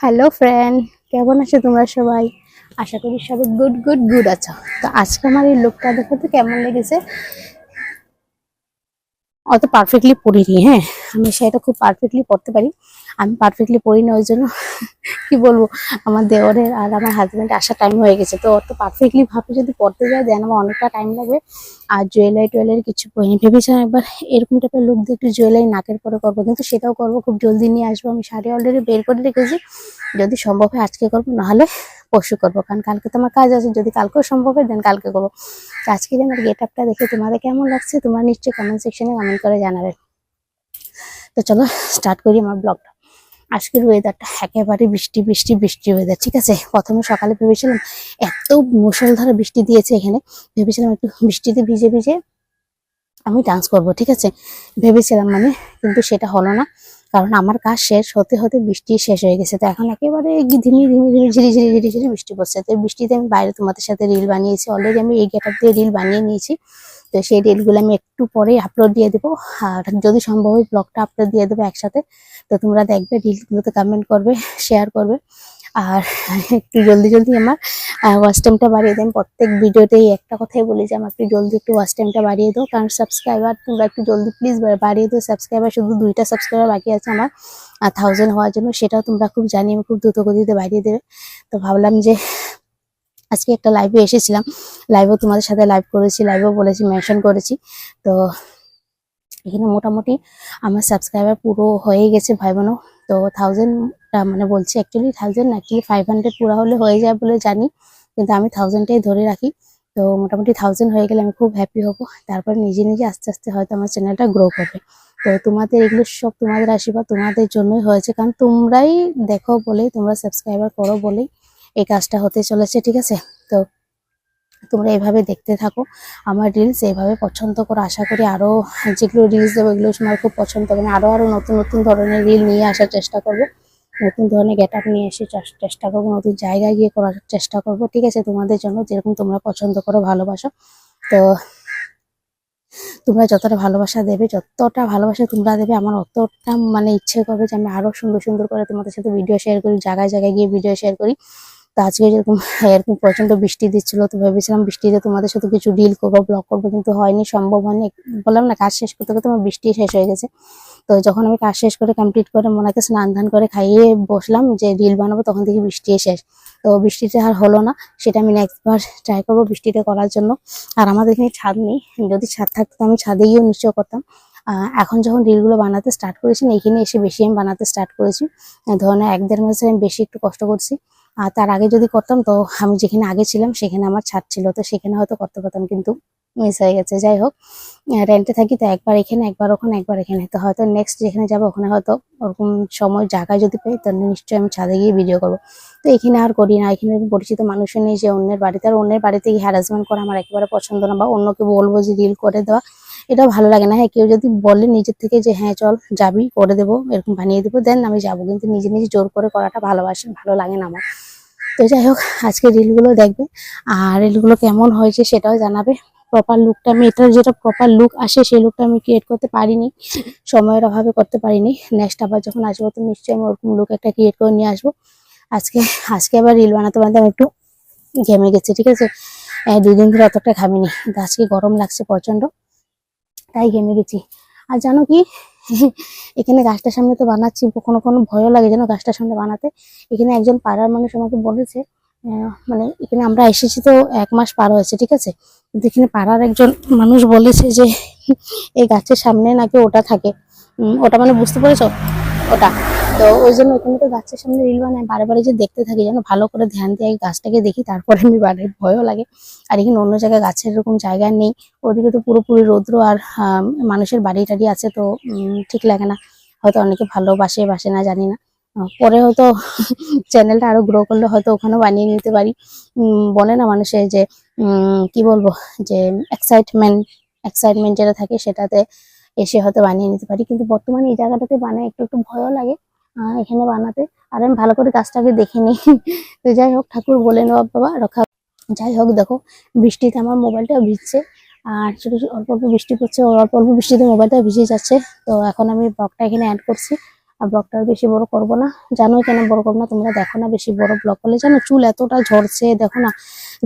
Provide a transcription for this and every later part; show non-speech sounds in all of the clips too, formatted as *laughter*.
Hello friend কেমন আছো তোমরা সবাই? আশা করি সবাই গুড গুড গুড আছো। তো আজকে আমার এই লোকটা দেখো তো কেমন লেগেছে? অত পারফেক্টলি পড়িনি হ্যাঁ? আমি সেটা খুব পারফেক্টলি পড়তে পারি। আমি পারফেক্টলি পড়ি না ওই জন্য, কি বলব, আমার দেওয়ারের আর আমার হাজব্যান্ড আসার টাইম হয়ে গেছে। তো অত পারফেক্টলি ভাবে যদি পড়তে যায় দেন আমার অনেকটা টাইম লাগবে। আর জুয়েলারি টুয়েলারি কিছু পড়িনি। ভেবেছিলাম একবার এরকম টাইপের লুক দিয়ে একটু জুয়েলারি নাকের পরে করব, কিন্তু সেটাও করব, খুব জলদি নিয়ে আসব। আমি শাড়ি অলরেডি বের করে রেখেছি। যদি সম্ভব হয় আজকে করব, নাহলে পরশু করব, কারণ কালকে তো আমার কাজ আছে, যদি কালকেও সম্ভব হয় দেন কালকে করব। তো আজকে আমার গেট আপটা দেখে তোমাদের কেমন লাগছে, তোমরা নিশ্চয়ই কমেন্ট সেকশনে কমেন্ট করে জানাবে। তো চলো স্টার্ট করি আমার ব্লগটা আজকের ওয়েদারটা একেবারে বৃষ্টি বৃষ্টি বৃষ্টি ওয়েদার ঠিক আছে? প্রথমে সকালে ভেবেছিলাম এত মুষলধারে বৃষ্টি দিয়েছে এখানে। ভেবেছিলাম একটু বৃষ্টিতে ভিজে ভিজে আমি ডান্স করব, ঠিক আছে? ভেবেছিলাম মানে কিন্তু সেটা হলো না। কারণ আমার কাজ শেষ হতে হতে বৃষ্টি শেষ হয়ে গেছে। তো এখন একেবারে ধিমি ধিমি ধিমি ঝিরি ঝিরি ঝিরি ঝিরি বৃষ্টি পড়ছে। তো বৃষ্টিতে আমি বাইরে তোমাদের সাথে রিল বানিয়েছি। অলরেডি আমি এই গেট দিয়ে রিল বানিয়ে নিয়েছি। তো সেই রিলগুলো আমি একটু পরেই আপলোড দিয়ে দেবো। আর যদি সম্ভব হয় ব্লগটা আপলোড দিয়ে দেবো একসাথে। তো তোমরা দেখবে রিলগুলোতে কমেন্ট করবে শেয়ার করবে। আর একটু জলদি জলদি আমার ওয়াচ টাইমটা বাড়িয়ে দেন। প্রত্যেক ভিডিওতেই একটা কথাই বলি যে আমার একটু জলদি একটু ওয়াচ টাইমটা বাড়িয়ে দাও। কারণ সাবস্ক্রাইবার তোমরা একটু জলদি প্লিজ বাড়িয়ে দাও। সাবস্ক্রাইবার শুধু দুইটা সাবস্ক্রাইবার বাকি আছে আমার। থাউজেন্ড হওয়ার জন্য সেটাও তোমরা খুব জানি আমি খুব দ্রুত গতিতে বাড়িয়ে দেবে। তো ভাবলাম যে, আজকে একটা লাইভে এসেছিলাম। লাইভেও তোমাদের সাথে লাইভ করেছি লাইভেও বলেছি মেনশন করেছি। তো এখানে মোটামুটি আমার সাবস্ক্রাইবার পুরো হয়ে গেছে ভাই বোনও। তো থাউজেন্ড মানে বলছি actually thousand actually five hundred পুরো হলে হয়ে যায় বলে জানি, কিন্তু আমি থাউজেন্ডটাই ধরে রাখি। তো মোটামুটি থাউজেন্ড হয়ে গেলে আমি খুব হ্যাপি হব। তারপর নিজে নিজে আস্তে আস্তে হয়তো আমার চ্যানেলটা গ্রো করবে। তো তোমাদের এগুলো সব তোমাদের আশীর্বাদ তোমাদের জন্যই হয়েছে, কারণ তোমরাই দেখো বলেই, তোমরা সাবস্ক্রাইবার করো বলেই এই কাজটা হতে চলেছে, ঠিক আছে? তো তোমরা এভাবে দেখতে থাকো। আমার রিলস এইভাবে পছন্দ করো। আশা করি আরও যেগুলো রিলস দেবো, এগুলো তোমার খুব পছন্দ হবে। আরও আরও নতুন নতুন ধরনের রিল নিয়ে আসার চেষ্টা করব। নতুন ধরনের গেট আপ নিয়ে এসে চেষ্টা করব, নতুন জায়গায় গিয়ে করার চেষ্টা করব। ঠিক আছে? তোমাদের জন্য যেরকম তোমরা পছন্দ করো, ভালোবাসো। তো তোমরা যতটা ভালোবাসা দেবে, যতটা ভালোবাসা তোমরা দেবে, আমার অতটা মানে ইচ্ছে করবে যে আমি আরও সুন্দর সুন্দর করে তোমাদের সাথে ভিডিও শেয়ার করি, জায়গায় জায়গায় গিয়ে ভিডিও শেয়ার করি। তো আজকে যেরকম, এরকম প্রচণ্ড বৃষ্টি দিচ্ছিল, তো ভেবেছিলাম বৃষ্টিতে তোমাদের সাথে কিছু ডিল করব ব্লগ করব, কিন্তু হয়নি, সম্ভব হয়নি। বললাম না, কাজ শেষ করতে করতে আমার বৃষ্টি শেষ হয়ে গেছে। তো যখন আমি কাজ শেষ করে কমপ্লিট করে মোনাকে স্নান ধান করে খাইয়ে বসলাম যে রিল বানাবো, তখন থেকে বৃষ্টি শেষ। তো বৃষ্টিটা আর হলো না, সেটা আমি নেক্সট বার ট্রাই করব বৃষ্টিতে করার জন্য। আর আমাদের এখানে ছাদ নেই, যদি ছাদ থাকতো আমি ছাদে গিয়েও নিশ্চয় করতাম। এখন যখন রিলগুলো বানাতে স্টার্ট করেছি এখানে এসে বেশি আমি বানাতে স্টার্ট করেছি। ধরনের এক দেড় মাসে আমি বেশি একটু কষ্ট করছি। আর তার আগে যদি করতাম, তো আমি যেখানে আগে ছিলাম, সেখানে আমার ছাদ ছিল। তো সেখানে হয়তো করতে পারতাম, কিন্তু মিস হয়ে গেছে। যাই হোক রেন্টে থাকি, তো একবার এখানে, একবার ওখানে, একবার এখানে। তো হয়তো নেক্সট যেখানে যাব, ওখানে হয়তো ওরকম সময়, জায়গায় যদি পাই তাহলে নিশ্চয়ই আমি ছাদে গিয়ে ভিডিও করব। তো এখানে আর করি না। এখানে পরিচিত মানুষও নেই যে অন্যের বাড়িতে। আর অন্যের বাড়িতে গিয়ে হ্যারাসমেন্ট করা আমার একেবারে পছন্দ না, বা অন্যকে বলব যে রিল করে দেওয়া, এটাও ভালো লাগে না। হ্যাঁ কেউ যদি বলে নিজের থেকে যে হ্যাঁ চল, যাবি, করে দেবো, এরকম বানিয়ে দেবো, দেন আমি যাব। কিন্তু নিজে নিজে জোর করে করাটা ভালোবাসে, ভালো লাগে না আমার। তো যাই হোক, আজকে রিলগুলো দেখবে। আর রিলগুলো কেমন হয়েছে সেটাও জানাবে। প্রপার লুকটা আমি, এটার যেটা প্রপার লুক আসে, সেই লুকটা আমি ক্রিয়েট করতে পারিনি। সময়ের অভাবে করতে পারিনি। নেক্সট আবার যখন আসব, তো নিশ্চয়ই আমি ওরকম লুক একটা ক্রিয়েট করে নিয়ে আসব। আজকে আজকে আবার রিল বানাতে বানাতে আমি একটু ঘেমে গেছি, ঠিক আছে? দুই দিন ধরে অতটা ঘামিনি। আজকে গরম লাগছে প্রচণ্ড, তাই ঘেমে গেছি। আর জানো কি? এখানে গাছটার সামনে তো বানাচ্ছি কোনো কোনো ভয়ও লাগে যেন গাছটার সামনে বানাতে। এখানে একজন পাড়ার মানুষ আমাকে বলেছে মানে এখানে আমরা এসেছি তো এক মাস পার হয়েছে, ঠিক আছে? কিন্তু এখানে পাড়ার একজন মানুষ বলেছে যে, এই গাছের সামনে নাকি ওটা থাকে। ওটা মানে বুঝতে পেরেছ? ওটা। তো ওই জন্য ওখানে তো গাছের সামনে রিল বানায় বারে বারে যে দেখতে থাকি, যেন ভালো করে ধ্যান দিয়ে গাছটাকে দেখি, তারপরে আমি বাড়ি ভয়ও লাগে। আর এখানে অন্য জায়গায় গাছের এরকম জায়গা নেই, ওদিকে তো পুরোপুরি রৌদ্র আর মানুষের বাড়ি টাড়ি আছে তো ঠিক লাগে না। হয়তো অনেকে ভালোবাসে, বাসে না, জানি না। পরে হয়তো *laughs* চ্যানেলটা আরও গ্রো করলে হয়তো ওখানেও বানিয়ে নিতে পারি। বলে না মানুষের যে কি বলব, যে এক্সাইটমেন্ট এক্সাইটমেন্ট যেটা থাকে সেটাতে এসে হয়তো বানিয়ে নিতে পারি। কিন্তু বর্তমানে এই জায়গাটাতে বানায় একটু একটু ভয়ও লাগে। এখানে বানাতে আর আমি ভালো করে গাছটাকে দেখিনি *laughs* তো যাই হোক, ঠাকুর বলে নেওয়া বাবা, রক্ষা যাই হোক, দেখো, বৃষ্টিতে আমার মোবাইলটা ভিজছে। আর ছোট অল্প অল্প বৃষ্টি পড়ছে অল্প অল্প বৃষ্টিতে মোবাইলটা ভিজে যাচ্ছে। তো এখন আমি ব্লগটা এখানে অ্যাড করছি। আর ব্লগটা বেশি বড় করব না। জানো কেন বড় করব না, তোমরা দেখো না, বেশি বড় ব্লগ করলে জানো? চুল এতটা ঝরছে, দেখো না।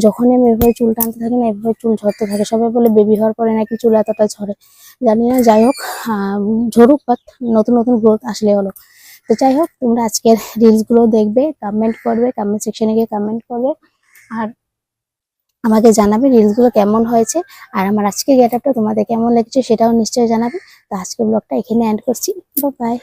যখনই আমি এভাবে চুল টানতে থাকি না, এভাবে চুল ঝরতে থাকে। সবাই বলে বেবি হওয়ার পরে নাকি চুল এতটা ঝরে। জানি না, যাই হোক ঝরুক বাট নতুন নতুন গ্রোথ আসলে হলো। তো যাই হোক, তোমরা আজকের রিলসগুলো দেখবে কমেন্ট করবে কমেন্ট সেকশনে গিয়ে কমেন্ট করবে। আর আমাকে জানাবে রিলসগুলো কেমন হয়েছে। আর আমার আজকের গেট আপটা তোমাদের কেমন লেগেছে সেটাও নিশ্চয়ই জানাবে। তো আজকের ব্লগটা এখানে এন্ড করছি। বাই